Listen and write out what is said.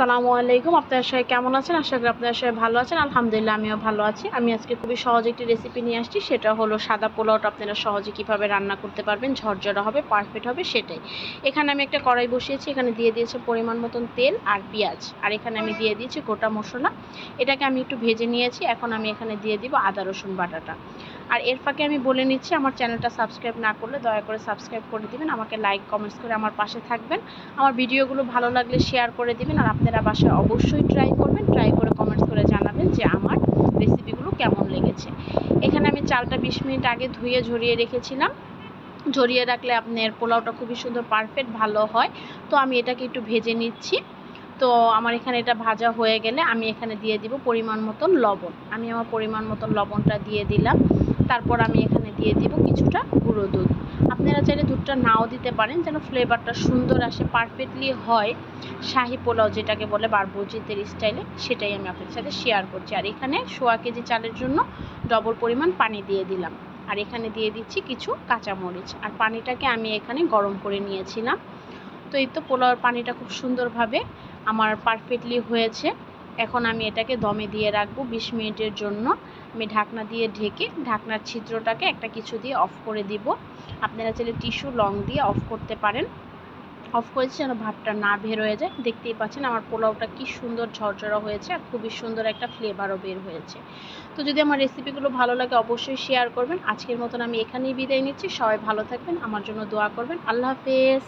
আসসালামু আলাইকুম। আপনার সবাই কেমন আছেন? আশা করি আপনার সবাই ভালো আছেন। আলহামদুলিল্লাহ, আমিও ভালো আছি। আমি আজকে খুবই সহজ একটি রেসিপি নিয়ে আসছি। সেটা হলো সাদা পোলাওটা আপনারা সহজে কীভাবে রান্না করতে পারবেন? ঝরঝরা হবে পারফেক্ট হবে, সেটাই। এখানে আমি একটা কড়াই বসিয়েছি। এখানে দিয়ে দিয়েছি পরিমাণ মতন তেল আর পেঁয়াজ। আর এখানে আমি দিয়ে দিয়েছি গোটা মশলা। এটাকে আমি একটু ভেজে নিয়েছি। এখন আমি এখানে দিয়ে দিব আদা, রসুন বাটাটা। আর এর ফাঁকে আমি বলে নিচ্ছি, আমার চ্যানেলটা সাবস্ক্রাইব না করলে দয়া করে সাবস্ক্রাইব করে দিবেন। আমাকে লাইক কমেন্টস করে আমার পাশে থাকবেন। আমার ভিডিওগুলো ভালো লাগলে শেয়ার করে দিবেন। আর আপনারা বাসায় অবশ্যই ট্রাই করবেন ট্রাই করে কমেন্টস করে জানাবেন যে আমার রেসিপিগুলো কেমন লেগেছে। এখানে আমি চালটা বিশ মিনিট আগে ধুয়ে ঝরিয়ে রেখেছিলাম। ঝরিয়ে রাখলে আপনার পোলাওটা খুবই সুন্দর পারফেক্ট ভালো হয়। তো আমি এটাকে একটু ভেজে নিচ্ছি। তো আমার এখানে এটা ভাজা হয়ে গেলে আমি এখানে দিয়ে দিব পরিমাণ মতন লবণ। আমি আমার পরিমাণ মতন লবণটা দিয়ে দিলাম। তারপর আমি এখানে দিয়ে দিব কিছুটা গুঁড়ো দুধ। দুধটা নাও দিতে পারেন যেন ফ্লেভারটা সুন্দর আসে পারফেক্টলি হয়। শাহি পোলাও যেটাকে বলে বারবজিতের স্টাইলে সেটাই আমি আপনাদের সাথে শেয়ার করছি। আর এখানে সোয়া কেজি চালের জন্য ডবল পরিমাণ পানি দিয়ে দিলাম। আর এখানে দিয়ে দিচ্ছি কিছু কাঁচামরিচ। আর পানিটাকে আমি এখানে গরম করে নিয়েছিলাম। তো এই তো পোলাওর পানিটা খুব সুন্দরভাবে আমার পারফেক্টলি হয়েছে। এখন আমি এটাকে দমে দিয়ে রাখব বিশ মিনিটের জন্য। আমি ঢাকনা দিয়ে ঢেকে ঢাকনার ছিদ্রটাকে একটা কিছু দিয়ে অফ করে দিব। আপনারা চাইলে টিস্যু লং দিয়ে অফ করতে পারেন। অফ করেছি যেন ভাতটা না বের হয়ে যায়। দেখতেই পাচ্ছেন আমার পোলাওটা কি সুন্দর ঝরঝরা হয়েছে আর খুবই সুন্দর একটা ফ্লেভারও বের হয়েছে। তো যদি আমার রেসিপিগুলো ভালো লাগে অবশ্যই শেয়ার করবেন। আজকের মতন আমি এখানেই বিদায় নিচ্ছি। সবাই ভালো থাকবেন, আমার জন্য দোয়া করবেন। আল্লাহ হাফেজ।